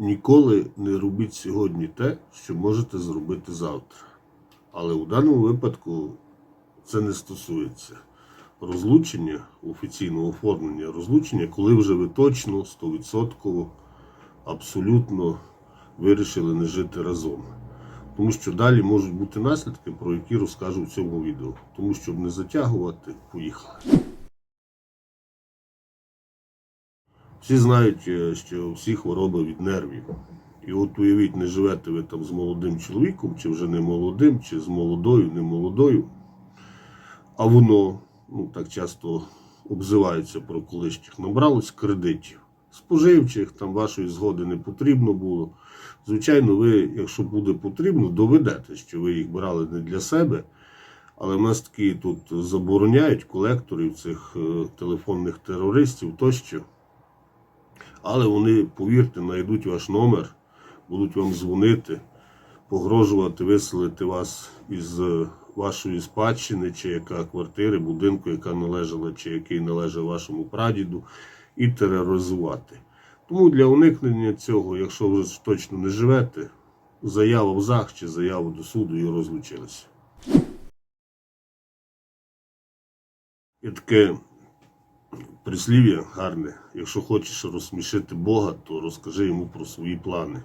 Ніколи не робіть сьогодні те, що можете зробити завтра. Але у даному випадку це не стосується розлучення, офіційного оформлення розлучення, коли вже ви точно 100% абсолютно вирішили не жити разом. Тому що далі можуть бути наслідки, про які розкажу в цьому відео. Тому щоб не затягувати, поїхали. Всі знають, е, що всі хвороби від нервів. І от уявіть, не живете ви там з молодим чоловіком, чи вже не молодим, чи з молодою, не молодою. А воно, ну так часто обзиваються про колишніх, набралось кредитів. Споживчих, там вашої згоди не потрібно було. Звичайно, ви, якщо буде потрібно, доведете, що ви їх брали не для себе. Але в нас такі тут забороняють колекторів цих е, телефонних терористів тощо. Але вони, повірте, знайдуть ваш номер, будуть вам дзвонити, погрожувати, виселити вас із е, вашої спадщини, чи яка квартири, будинку, яка належала, чи який належав вашому прадіду, і тероризувати. Тому для уникнення цього, якщо ви точно не живете, заява в ЗАГС чи заяву до суду і розлучилися. І таке прислів'я гарне. Якщо хочеш розсмішити Бога, то розкажи йому про свої плани.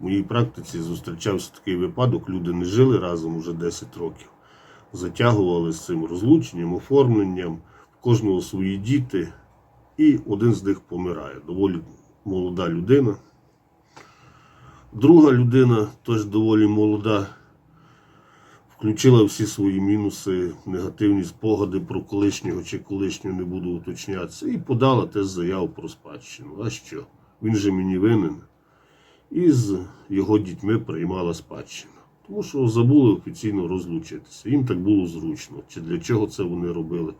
В моїй практиці зустрічався такий випадок, люди не жили разом уже 10 років. Затягували з цим розлученням, оформленням, в кожного свої діти, і один з них помирає. Доволі молода людина. Друга людина, теж доволі молода, включила всі свої мінуси, негативні спогади про колишнього чи колишнього не буду уточнятися, і подала теж заяву про спадщину. А що? Він же мені винен. І з його дітьми приймала спадщину. Тому що забули офіційно розлучитися. Їм так було зручно. Чи для чого це вони робили?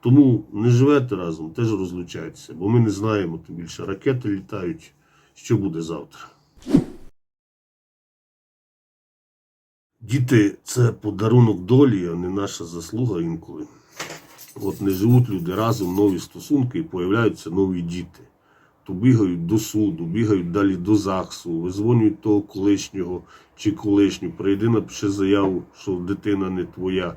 Тому не живете разом, теж розлучайтеся, бо ми не знаємо, тим більше ракети літають. Що буде завтра? Діти це подарунок долі, а не наша заслуга інколи. От не живуть люди разом, нові стосунки і появляються нові діти. То бігають до суду, бігають далі до ЗАГСу, визвонюють того колишнього чи колишню, прийди напиши заяву, що дитина не твоя.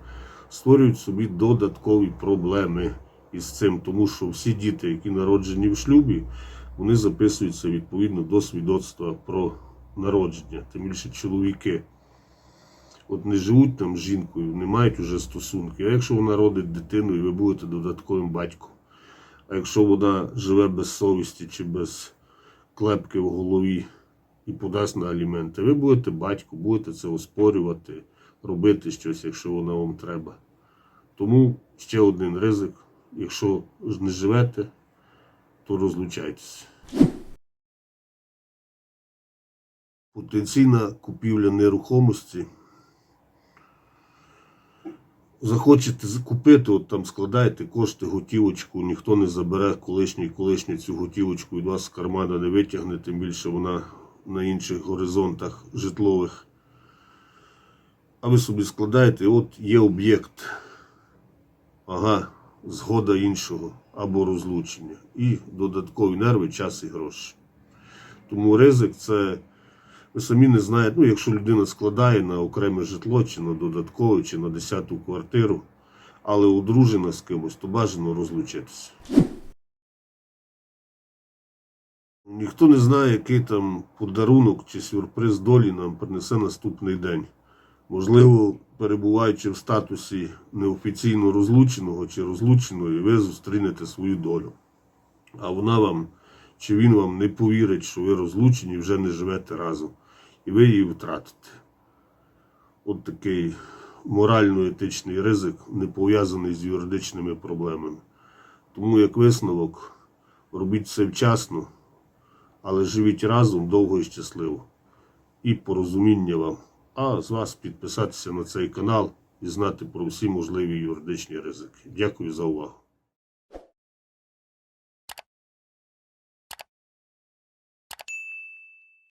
Створюють собі додаткові проблеми із цим, тому що всі діти, які народжені в шлюбі, вони записуються відповідно до свідоцтва про народження, тим більше чоловіки от не живуть там з жінкою, не мають уже стосунки. А якщо вона родить дитину і ви будете додатковим батьком, а якщо вона живе без совісті чи без клепки в голові і подасть на аліменти, ви будете батько, будете це оспорювати, робити щось, якщо вона вам треба. Тому ще один ризик. Якщо не живете, то розлучайтеся. Потенційна купівля нерухомості захочете купити, от там складаєте кошти, готівочку, ніхто не забере колишній колишню цю готівочку від вас з кармана не витягне, тим більше вона на інших горизонтах житлових. А ви собі складаєте, от є об'єкт. Ага, згода іншого або розлучення. І додаткові нерви, час і гроші. Тому ризик це. Ви самі не знаєте, ну, якщо людина складає на окреме житло, чи на додаткове, чи на десяту квартиру, але одружена з кимось, то бажано розлучитися. Ніхто не знає, який там подарунок чи сюрприз долі нам принесе наступний день. Можливо, перебуваючи в статусі неофіційно розлученого чи розлученої, ви зустрінете свою долю. А вона вам чи він вам не повірить, що ви розлучені, і вже не живете разом, і ви її втратите. От такий морально-етичний ризик, не пов'язаний з юридичними проблемами. Тому, як висновок, робіть все вчасно, але живіть разом довго і щасливо. І порозуміння вам. А з вас підписатися на цей канал і знати про всі можливі юридичні ризики. Дякую за увагу.